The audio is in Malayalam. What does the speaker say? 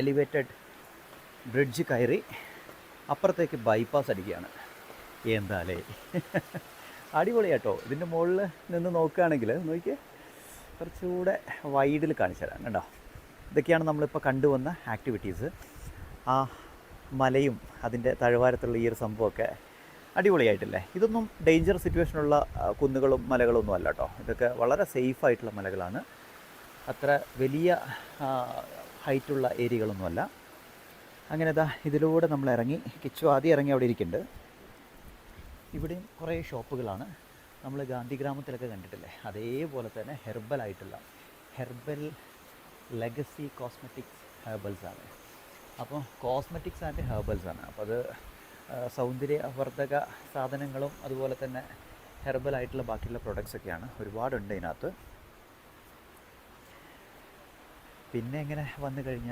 എലിവേറ്റഡ് ബ്രിഡ്ജ് കയറി അപ്പുറത്തേക്ക് ബൈപ്പാസ് അടിക്കുകയാണ്. എന്താലേ? അടിപൊളി കേട്ടോ ഇതിന്റെ മുകളിൽ നിന്ന് നോക്കുകയാണെങ്കിൽ നോക്കിയേ കുറച്ചുകൂടെ വൈഡിൽ കാണിച്ചു തരാം കേട്ടോ. ഇതൊക്കെയാണ് നമ്മളിപ്പോൾ കണ്ടുവന്ന ആക്ടിവിറ്റീസ് ആ മലയും അതിന്റെ താഴ്വാരത്തുള്ള ഈ ഒരു സംഭവമൊക്കെ അടിപൊളിയായിട്ടില്ലേ? ഇതൊന്നും ഡേഞ്ചർ സിറ്റുവേഷനുള്ള കുന്നുകളും മലകളും ഒന്നും അല്ല കേട്ടോ. ഇതൊക്കെ വളരെ സേഫ് ആയിട്ടുള്ള മലകളാണ്. അത്ര വലിയ ഹൈറ്റുള്ള ഏരിയകളൊന്നുമല്ല. അങ്ങനെ ഇതാ ഇതിലൂടെ നമ്മൾ ഇറങ്ങി. കിച്ചു ആദ്യം ഇറങ്ങി അവിടെ ഇരിക്കുന്നുണ്ട്. ഇവിടെയും കുറേ ഷോപ്പുകളാണ്. നമ്മൾ ഗാന്ധി ഗ്രാമത്തിലൊക്കെ കണ്ടിട്ടില്ലേ? അതേപോലെ തന്നെ ഹെർബൽ ആയിട്ടുള്ള ഹെർബൽ ലെഗസി കോസ്മെറ്റിക്സ് ഹെർബൽസ് ആണ്. അപ്പോൾ കോസ്മെറ്റിക്സ് ആൻഡ് ഹെർബൽസ് ആണ്. അപ്പോൾ അത് സൗന്ദര്യവർദ്ധക സാധനങ്ങളും അതുപോലെ തന്നെ ഹെർബലായിട്ടുള്ള ബാക്കിയുള്ള പ്രൊഡക്ട്സൊക്കെയാണ് ഒരുപാടുണ്ട് ഇതിനകത്ത്. പിന്നെ എങ്ങനെ വന്നു കഴിഞ്ഞാൽ